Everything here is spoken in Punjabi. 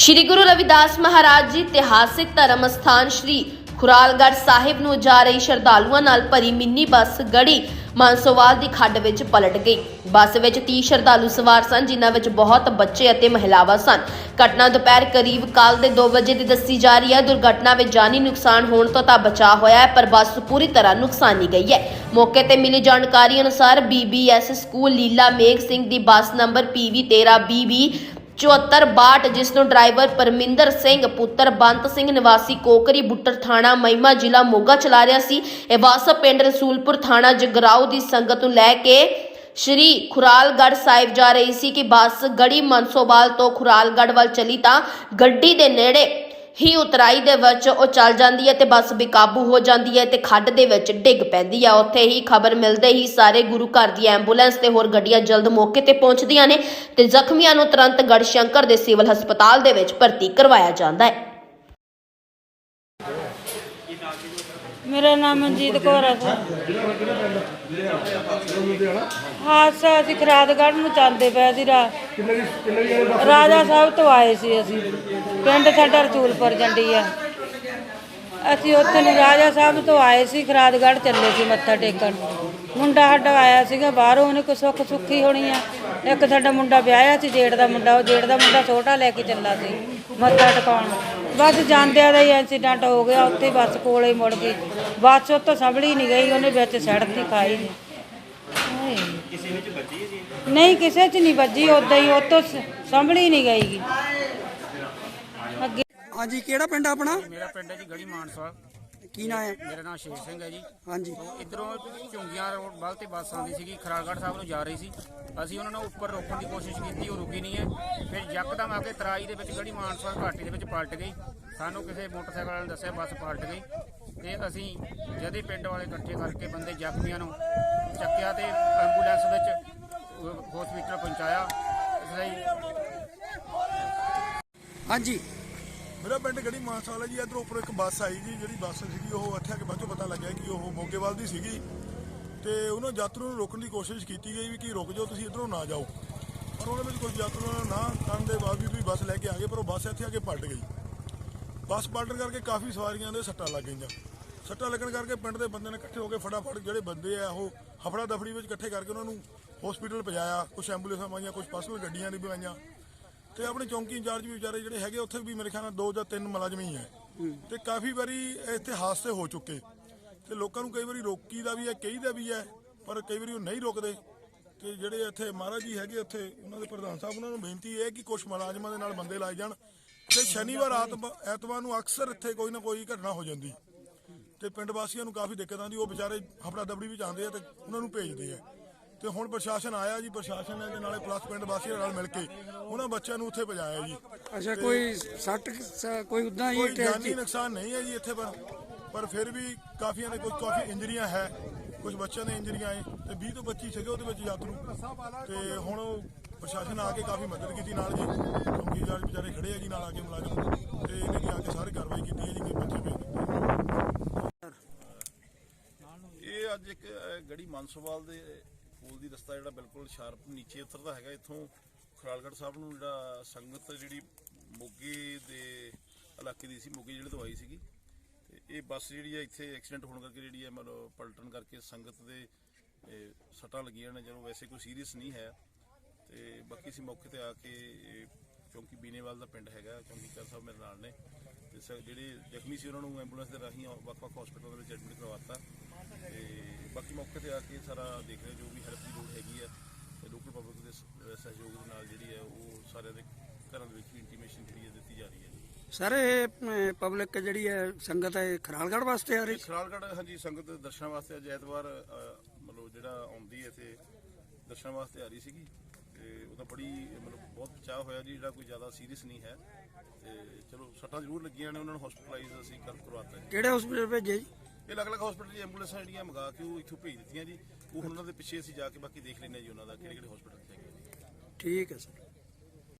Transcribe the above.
ਸ਼੍ਰੀ ਗੁਰੂ ਰਵਿਦਾਸ ਮਹਾਰਾਜ ਜੀ ਇਤਿਹਾਸਿਕ ਧਰਮ ਸਥਾਨ ਸ਼੍ਰੀ ਖੁਰਾਲਗੜ੍ਹ ਸਾਹਿਬ ਨੂੰ ਜਾ ਰਹੀ ਸ਼ਰਧਾਲੂਆਂ ਨਾਲ ਭਰੀ ਮਿੰਨੀ ਬੱਸ ਗੜੀ ਮਾਨਸੋਵਾਲ ਦੀ ਖੱਡ ਵਿੱਚ ਪਲਟ ਗਈ। ਬੱਸ ਵਿੱਚ 30 ਸ਼ਰਧਾਲੂ ਸਵਾਰ ਸਨ, ਜਿਨ੍ਹਾਂ ਵਿੱਚ ਬਹੁਤ ਬੱਚੇ ਅਤੇ ਮਹਿਲਾਵਾਂ ਸਨ। ਘਟਨਾ ਦੁਪਹਿਰ ਕਰੀਬ ਕੱਲ ਦੇ 2 ਵਜੇ ਦੀ ਦੱਸੀ ਜਾ ਰਹੀ ਹੈ। ਦੁਰਘਟਨਾ ਵਿੱਚ ਜਾਨੀ ਨੁਕਸਾਨ ਹੋਣ ਤੋਂ ਤਾਂ ਬਚਾਅ ਹੋਇਆ ਹੈ, ਪਰ ਬੱਸ ਪੂਰੀ ਤਰ੍ਹਾਂ ਨੁਕਸਾਨੀ ਗਈ ਹੈ। ਮੌਕੇ ਤੇ ਮਿਲੀ ਜਾਣਕਾਰੀ ਅਨੁਸਾਰ ਬੀਬੀਐਸ ਸਕੂਲ ਲੀਲਾ ਮੇਘ ਸਿੰਘ ਦੀ ਬੱਸ ਨੰਬਰ PV 13 BB 7462 ਜਿਸ ਨੂੰ ਡਰਾਈਵਰ ਪਰਮਿੰਦਰ ਸਿੰਘ, ਪੁੱਤਰ ਬੰਤ ਸਿੰਘ, ਨਿਵਾਸੀ ਕੋਕਰੀ, ਬੁੱਟਰ ਥਾਣਾ ਮਹਿਮਾ ਜ਼ਿਲ੍ਹਾ ਮੋਗਾ ਚਲਾ ਰਿਹਾ ਸੀ। ਇਹ ਬੱਸ ਪਿੰਡ ਰਸੂਲਪੁਰ ਥਾਣਾ ਜਗਰਾਉ ਦੀ ਸੰਗਤ ਨੂੰ ਲੈ ਕੇ ਸ਼੍ਰੀ ਖੁਰਾਲਗੜ੍ਹ ਸਾਹਿਬ ਜਾ ਰਹੀ ਸੀ ਕਿ ਬੱਸ ਗੜੀ ਮਨਸੋਵਾਲ ਤੋਂ ਖੁਰਾਲਗੜ੍ਹ ਵੱਲ ਚਲੀ ਤਾਂ ਗੱਡੀ ਦੇ ਨੇੜੇ ਹੀ ਉਤਰਾਈ ਦੇ ਵਿੱਚ ਉਹ ਚੱਲ ਜਾਂਦੀ ਹੈ ਤੇ ਬੱਸ ਬੇਕਾਬੂ ਹੋ ਜਾਂਦੀ ਹੈ ਤੇ ਖੱਡ ਦੇ ਵਿੱਚ ਡਿੱਗ ਪੈਂਦੀ ਹੈ ਉੱਥੇ ਹੀ ਖਬਰ ਮਿਲਦੇ ਹੀ ਸਾਰੇ ਗੁਰੂ ਘਰ ਦੀ ਐਂਬੂਲੈਂਸ ਤੇ ਹੋਰ ਗੱਡੀਆਂ ਜਲਦ ਮੌਕੇ ਤੇ ਪਹੁੰਚਦੀਆਂ ਨੇ ਤੇ ਜ਼ਖਮੀਆਂ ਨੂੰ ਤੁਰੰਤ ਗੜਸ਼ੰਕਰ ਦੇ ਸਿਵਲ ਹਸਪਤਾਲ ਦੇ ਵਿੱਚ ਭਰਤੀ ਕਰਵਾਇਆ ਜਾਂਦਾ ਹੈ। ਮੇਰਾ ਨਾਮ ਮਨਜੀਤ ਕੌਰ ਹੈ ਸਰ ਹਾਦਸਾ ਅਸੀਂ ਖਰਾਦਗੜ੍ਹ ਨੂੰ ਚੱਲਦੇ ਪਏ ਸੀ ਰਾ ਰਾਜਾ ਸਾਹਿਬ ਤੋਂ ਆਏ ਸੀ ਅਸੀਂ। ਪਿੰਡ ਸਾਡਾ ਰਸੂਲਪੁਰ ਜੰਡੀ ਆ। ਅਸੀਂ ਉੱਥੇ ਨੂੰ ਰਾਜਾ ਸਾਹਿਬ ਤੋਂ ਆਏ ਸੀ, ਖਰਾਦਗੜ੍ਹ ਚੱਲੇ ਸੀ ਮੱਥਾ ਟੇਕਣ। ਮੁੰਡਾ ਸਾਡਾ ਆਇਆ ਸੀਗਾ ਬਾਹਰੋਂ ਉਹਨੇ ਕੋਈ ਸੁੱਖ ਸੁੱਖੀ ਹੋਣੀ ਆ। ਇੱਕ ਸਾਡਾ ਮੁੰਡਾ ਵਿਆਹਿਆ ਸੀ ਜੇੜ ਦਾ ਮੁੰਡਾ ਉਹ ਜੇੜ ਦਾ ਮੁੰਡਾ ਛੋਟਾ ਲੈ ਕੇ ਚੱਲਾ ਸੀ ਮੱਥਾ ਟਿਕਾਉਣ। ਬਸ ਜਾਂਦਿਆਂ ਦਾ ਹੀ ਐਕਸੀਡੈਂਟ ਹੋ ਗਿਆ ਉੱਥੇ ਬੱਸ ਕੋਲੇ ਮੁੜ ਗਈ। ਬੱਸ ਉੱਤੋਂ ਸੰਭਲੀ ਨਹੀਂ ਗਈ ਉਹਨੇ ਵਿੱਚ ਸੜਕ ਖਾਈ ਨਹੀਂ ਹਾਏ। ਨਹੀਂ ਕਿਸੇ 'ਚ ਨਹੀਂ ਵੱਜੀ ਉਦਾਂ ਹੀ ਉੱਤੋਂ ਸੰਭਲੀ ਨਹੀਂ ਗਈ। ਅੱਗੇ ਹਾਂਜੀ ਕਿਹੜਾ ਪਿੰਡ ਆ ਆਪਣਾ? ਮੇਰਾ ਪਿੰਡ ਹੈ ਜੀ ਗੜੀ ਮਾਨਸਾ। ਕੀ ਨਾਂ ਹੈ? ਮੇਰਾ ਨਾਮ ਸ਼ੇਰ ਸਿੰਘ ਹੈ ਜੀ। ਹਾਂਜੀ। ਇਧਰੋਂ ਝੁੰਗੀਆਂ ਰੋਡ ਵੱਲ ਤੇ ਬੱਸ ਆਉਂਦੀ ਸੀਗੀ ਖਰਾਗੜ੍ਹ ਸਾਹਿਬ ਨੂੰ ਜਾ ਰਹੀ ਸੀ। ਅਸੀਂ ਉਹਨਾਂ ਨੂੰ ਉੱਪਰ ਰੋਕਣ ਦੀ ਕੋਸ਼ਿਸ਼ ਕੀਤੀ ਉਹ ਰੁਕੀ ਨਹੀਂ ਹੈ। ਫਿਰ ਯਕਦਮ ਆ ਕੇ ਤਰਾਈ ਦੇ ਵਿੱਚ ਗੜੀ ਮਾਨਸਾ ਘਾਟੀ ਦੇ ਵਿੱਚ ਪਲਟ ਗਈ। ਸਾਨੂੰ ਕਿਸੇ ਮੋਟਰਸਾਈਕਲ ਵਾਲੇ ਨੇ ਦੱਸਿਆ ਬੱਸ ਪਲਟ ਗਈ। ਤੇ ਅਸੀਂ ਜਦ ਪਿੰਡ ਵਾਲੇ ਇਕੱਠੇ ਕਰਕੇ ਬੰਦੇ ਜ਼ਖਮੀਆਂ ਨੂੰ ਚੱਕਿਆ ਤੇ ਐਂਬੂਲੈਂਸ ਵਿੱਚ ਹਸਪੀਟਲ ਪਹੁੰਚਾਇਆ। ਇਸ ਲਈ ਹਾਂਜੀ। ਮੇਰਾ ਪਿੰਡ ਗੜੀ ਮਾਨਸਾ ਵਾਲਾ ਜੀ, ਇਧਰੋਂ ਉੱਪਰ ਇੱਕ ਬੱਸ ਆਈ ਜੀ, ਜਿਹੜੀ ਬੱਸ ਸੀਗੀ, ਉਹ ਇੱਥੇ ਆ ਕੇ ਬਾਅਦ ਚੋਂ ਪਤਾ ਲੱਗਿਆ ਕਿ ਉਹ ਮੋਗੇਵਾਲ ਦੀ ਸੀਗੀ। ਤੇ ਉਹਨਾਂ ਯਾਤਰੂ ਨੂੰ ਰੋਕਣ ਦੀ ਕੋਸ਼ਿਸ਼ ਕੀਤੀ ਗਈ ਵੀ ਕਿ ਰੁਕ ਜਾਓ, ਤੁਸੀਂ ਇਧਰੋਂ ਨਾ ਜਾਓ। ਪਰ ਉਹਨਾਂ ਵਿੱਚ ਕੁਝ ਯਾਤਰੂਆਂ ਨੇ ਨਾ ਕਰਨ ਦੇ ਬਾਵਜੂਦ ਵੀ ਬੱਸ ਲੈ ਕੇ ਆ ਗਏ, ਪਰ ਉਹ ਬੱਸ ਇੱਥੇ ਆ ਕੇ ਪਲਟ ਗਈ। ਬੱਸ ਪਲਟਣ ਕਰਕੇ ਕਾਫੀ ਸਵਾਰੀਆਂ ਦੇ ਸੱਟਾਂ ਲੱਗ ਗਈਆਂ। ਸੱਟਾਂ ਲੱਗਣ ਕਰਕੇ ਪਿੰਡ ਦੇ ਬੰਦੇ ਨੇ ਇਕੱਠੇ ਹੋ ਕੇ ਫਟਾਫਟ ਜਿਹੜੇ ਬੰਦੇ ਆ, ਉਹ ਹਫੜਾ ਦਫੜੀ ਵਿੱਚ ਇਕੱਠੇ ਕਰਕੇ ਉਹਨਾਂ ਨੂੰ ਹਸਪੀਟਲ ਪਹੁੰਚਾਇਆ। ਕੁਝ ਐਂਬੂਲੈਂਸਾਂ ਆਈਆਂ ਕੁਝ ਪਰਸਨਲ ਗੱਡੀਆਂ ਵੀ ਆਈਆਂ ਤੇ ਆਪਣੇ ਚੌਂਕੀ ਇੰਚਾਰਜ ਵੀ ਵਿਚਾਰੇ ਜਿਹੜੇ ਹੈਗੇ ਉੱਥੇ ਵੀ ਮੇਰੇ ਖਿਆਲ ਨਾਲ ਦੋ ਜਾਂ ਤਿੰਨ ਮੁਲਾਜ਼ਮ ਹੀ ਹੈ। ਤੇ ਕਾਫੀ ਵਾਰੀ ਇੱਥੇ ਹਾਦਸੇ ਹੋ ਚੁੱਕੇ। ਤੇ ਲੋਕਾਂ ਨੂੰ ਕਈ ਵਾਰੀ ਰੋਕੀ ਦਾ ਵੀ ਹੈ ਕਹੀਦਾ ਵੀ ਹੈ ਪਰ ਕਈ ਵਾਰੀ ਉਹ ਨਹੀਂ ਰੁਕਦੇ। ਤੇ ਜਿਹੜੇ ਇੱਥੇ ਮਹਾਰਾਜ ਜੀ ਹੈਗੇ ਉੱਥੇ ਉਹਨਾਂ ਦੇ ਪ੍ਰਧਾਨ ਸਾਹਿਬ ਉਹਨਾਂ ਨੂੰ ਬੇਨਤੀ ਹੈ ਕਿ ਕੁਝ ਮੁਲਾਜ਼ਮਾਂ ਦੇ ਨਾਲ ਬੰਦੇ ਲਾਏ ਜਾਣ। ਤੇ ਸ਼ਨੀਵਾਰ ਆਤਮ- ਐਤਵਾਰ ਨੂੰ ਅਕਸਰ ਇੱਥੇ ਕੋਈ ਨਾ ਕੋਈ ਘਟਨਾ ਹੋ ਜਾਂਦੀ। ਤੇ ਪਿੰਡ ਵਾਸੀਆਂ ਨੂੰ ਕਾਫੀ ਦਿੱਕਤ ਆਉਂਦੀ ਉਹ ਵਿਚਾਰੇ ਹਫੜਾ ਦਬੜੀ ਵਿੱਚ ਆਉਂਦੇ ਆ ਤੇ ਉਹਨਾਂ ਨੂੰ ਭੇਜਦੇ ਆ। ਤੇ ਹੁਣ ਪ੍ਰਸ਼ਾਸਨ ਆਇਆ ਜੀ ਪ੍ਰਸ਼ਾਸਨ ਨੇ ਤੇ ਨਾਲੇ ਪਲੱਸ ਪਿੰਡ ਵਾਸੀਆਂ ਨਾਲ ਮਿਲ ਕੇ ਉਹਨਾਂ ਬੱਚਿਆਂ ਨੂੰ ਉੱਥੇ ਪਹੁੰਚਾਇਆ ਜੀ। ਅੱਛਾ ਕੋਈ ਸੱਟ ਕੋਈ ਉਦਾਂ ਹੀ ਜਾਨੀ ਨੁਕਸਾਨ ਨਹੀਂ ਹੈ ਜੀ ਇੱਥੇ ਪਰ ਪਰ ਫਿਰ ਵੀ ਕਾਫੀਆਂ ਦੇ ਕੁਝ ਕਾਫੀ ਇੰਜਰੀਆਂ ਹੈ। ਕੁਝ ਬੱਚਿਆਂ ਦੇ ਇੰਜਰੀਆਂ ਆਏ ਤੇ 20 ਤੋਂ 25 ਸੀਗੇ ਉਹਦੇ ਵਿੱਚ ਯਾਤਰੂ। ਤੇ ਹੁਣ ਪ੍ਰਸ਼ਾਸਨ ਆ ਕੇ ਕਾਫੀ ਮਦਦ ਕੀਤੀ ਨਾਲ ਜੀ। ਕਿਉਂਕਿ ਯਾਰ ਵਿਚਾਰੇ ਖੜੇ ਆ ਜੀ ਨਾਲ ਆ ਕੇ ਮੁਲਾਜ਼ਮ। ਤੇ ਇਹਨੇ ਆ ਕੇ ਸਾਰੀ ਕਾਰਵਾਈ ਕੀਤੀ ਹੈ ਜੀ ਕਿ ਬੱਚੇ ਭੇਜ ਇਹ ਅੱਜ ਇੱਕ ਗੜੀ ਮਾਨਸੋਵਾਲ ਦੇ ਪੁਲ ਦੀ ਰਸਤਾ ਜਿਹੜਾ ਬਿਲਕੁਲ ਸ਼ਾਰਪ ਨੀਚੇ ਉਤਰਦਾ ਹੈਗਾ ਇੱਥੋਂ ਖਰਾਲਗੜ੍ਹ ਸਾਹਿਬ ਨੂੰ ਜਿਹੜਾ ਸੰਗਤ ਜਿਹੜੀ ਮੋਗੇ ਦੇ ਇਲਾਕੇ ਦੀ ਸੀ ਮੋਗੇ ਜਿਹੜੇ ਤੋਂ ਆਈ ਸੀਗੀ। ਤੇ ਇਹ ਬੱਸ ਜਿਹੜੀ ਹੈ ਇੱਥੇ ਐਕਸੀਡੈਂਟ ਹੋਣ ਕਰਕੇ ਜਿਹੜੀ ਹੈ ਮਤਲਬ ਪਲਟਣ ਕਰਕੇ ਸੰਗਤ ਦੇ ਸੱਟਾਂ ਲੱਗੀਆਂ ਨੇ ਜਦੋਂ ਵੈਸੇ ਕੋਈ ਸੀਰੀਅਸ ਨਹੀਂ ਹੈ। ਤੇ ਬਾਕੀ ਅਸੀਂ ਮੌਕੇ ਤੇ ਆ ਕੇ ਇਹ, ਕਿਉਂਕਿ ਬੀਨੇਵਾਲ ਦਾ ਪਿੰਡ ਹੈਗਾ ਕਿਉਂਕਿ ਚੌਂਕੀਦਾਰ ਸਾਹਿਬ ਮੇਰੇ ਨਾਲ ਨੇ। ਤੇ ਸ- ਜਿਹੜੇ ਜ਼ਖਮੀ ਸੀ ਉਹਨਾਂ ਨੂੰ ਐਂਬੂਲੈਂਸ ਦੇ ਰਾਹੀਂ ਵੱਖ-ਵੱਖ ਹਸਪੀਟਲਾਂ ਦੇ ਵਿੱਚ ਐਡਮਿਟ ਕਰਵਾਤਾ ਤੇ ਬਾਕੀ ਮੌਕੇ ਤੇ ਆ ਕੇ ਸਾਰਾ ਦੇਖ ਰਹੇ ਜੋ ਵੀ ਹੈਲਪ ਦੀ ਲੋੜ ਹੈਗੀ ਆ ਤੇ ਲੋਕਲ ਪਬਲਿਕ ਦੇ ਸ- ਸਹਿਯੋਗ ਦੇ ਨਾਲ ਜਿਹੜੀ ਹੈ ਉਹ ਸਾਰਿਆਂ ਦੇ ਘਰਾਂ ਦੇ ਵਿੱਚ ਇੰਟੀਮੇਸ਼ਨ ਜਿਹੜੀ ਹੈ ਦਿੱਤੀ ਜਾ ਰਹੀ ਹੈ ਜੀ। ਸਰ ਇਹ ਪਬਲਿਕ ਜਿਹੜੀ ਹੈ ਸੰਗਤ ਹੈ ਖਰਾਲਗੜ੍ਹ ਵਾਸਤੇ ਆ ਰਹੀ? ਤੇ ਖਰਾਲਗੜ੍ਹ ਹਾਂਜੀ ਸੰਗਤ ਦੇ ਦਰਸ਼ਨਾਂ ਵਾਸਤੇ ਅੱਜ ਐਤਵਾਰ ਅ, ਮਤਲਬ ਜਿਹੜਾ ਆਉਂਦੀ ਹੈ ਤੇ ਦਰਸ਼ਨਾਂ ਵਾਸਤੇ ਆ ਰਹੀ ਸੀਗੀ ਤੇ ਉਹਦਾ ਬੜੀ ਮਤਲਬ ਬਹੁਤ ਬਚਾਅ ਹੋਇਆ ਜੀ ਜਿਹੜਾ ਕੋਈ ਜ਼ਿਆਦਾ ਸੀਰੀਅਸ ਨਹੀਂ ਹੈ ਤੇ ਚਲੋ ਸੱਟਾਂ ਜ਼ਰੂਰ ਲੱਗੀਆਂ ਨੇ ਉਹਨਾਂ ਨੂੰ ਹਸਪੀਟਲਾਈਜ਼ ਅਸੀਂ ਕਰ ਕਰਵਾਤਾ ਜੀ। ਕਿਹੜੇ ਹਸਪੀਟਲ ਭੇਜੇ ਜੀ? ਇਹ ਅਲੱਗ-ਅਲੱਗ ਹਸਪੀਟਲ ਦੀ ਐਂਬੂਲੈਂਸਾਂ ਜਿਹੜੀਆਂ ਮੰਗਾ ਕੇ ਉਹ ਇੱਥੋਂ ਭੇਜ ਦਿੱਤੀਆਂ ਜੀ। ਉਹ ਹੁਣ ਉਹਨਾਂ ਦੇ ਪਿੱਛੇ ਅਸੀਂ ਜਾ ਕੇ ਬਾਕੀ ਦੇਖ ਲੈਂਦੇ ਹਾਂ ਜੀ ਉਹਨਾਂ ਦਾ ਕਿਹੜੇ ਕਿਹੜੇ ਹਸਪੀਟਲ ਤੇ ਹੈਗੇ ਜੀ। ਠੀਕ ਹੈ ਸਰ।